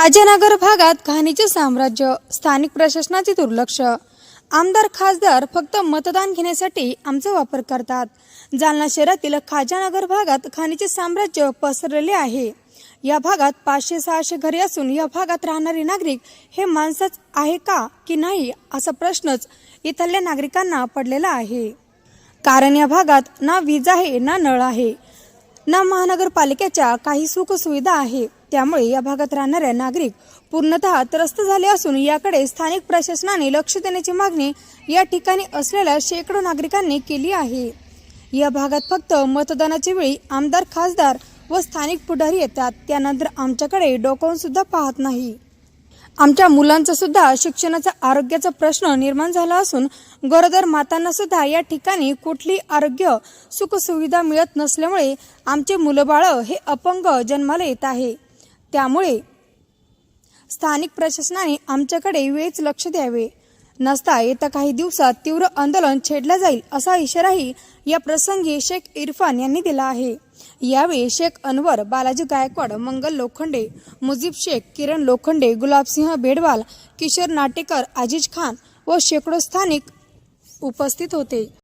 खाजेनगर भागात घाणीचे साम्राज्य स्थानिक प्रशासनाचे दुर्लक्ष. आमदार खासदार फक्त मतदान घेण्यासाठी आमचा वापर करतात. जालना शहरातील खाजानगर भागात घाणीचे साम्राज्य पसरलेले आहे. या भागात पाचशे सहाशे घरे असून या भागात राहणारे नागरिक हे माणसंच आहे का की नाही असा प्रश्नच इथल्या नागरिकांना पडलेला आहे. कारण या भागात ना वीज आहे ना नळ आहे. ना महानगरपालिकेच्या काही सुखसुविधा आहे. त्यामुळे या भागात राहणाऱ्या नागरिक पूर्णतः त्रस्त झाले असून याकडे स्थानिक प्रशासनाने लक्ष देण्याची मागणी या ठिकाणी असलेल्या शेकडो नागरिकांनी केली आहे. या भागात फक्त मतदानाच्या वेळी आमदार खासदार व स्थानिक पुढारी येतात. त्यानंतर आमच्याकडे डोकावून सुद्धा पाहत नाही. आमच्या मुलांचा सुद्धा शिक्षणाचा आरोग्याचा प्रश्न निर्माण झाला असून गरोदर मातांना सुद्धा या ठिकाणी कुठली आरोग्य सुखसुविधा मिळत नसल्यामुळे आमचे मुलंबाळं हे अपंग जन्माला येत आहे. त्यामुळे स्थानिक प्रशासनाने आमच्याकडे वेळीच लक्ष द्यावे. नसता येत्या काही दिवसात तीव्र आंदोलन छेडलं जाईल असा इशाराही या प्रसंगी शेख इरफान यांनी दिला आहे. यावेळी शेख अनवर बालाजी गायकवाड मंगल लोखंडे मुजीब शेख किरण लोखंडे गुलाबसिंह बेडवाल किशोर नाटेकर आजिज खान व शेकडो स्थानिक उपस्थित होते.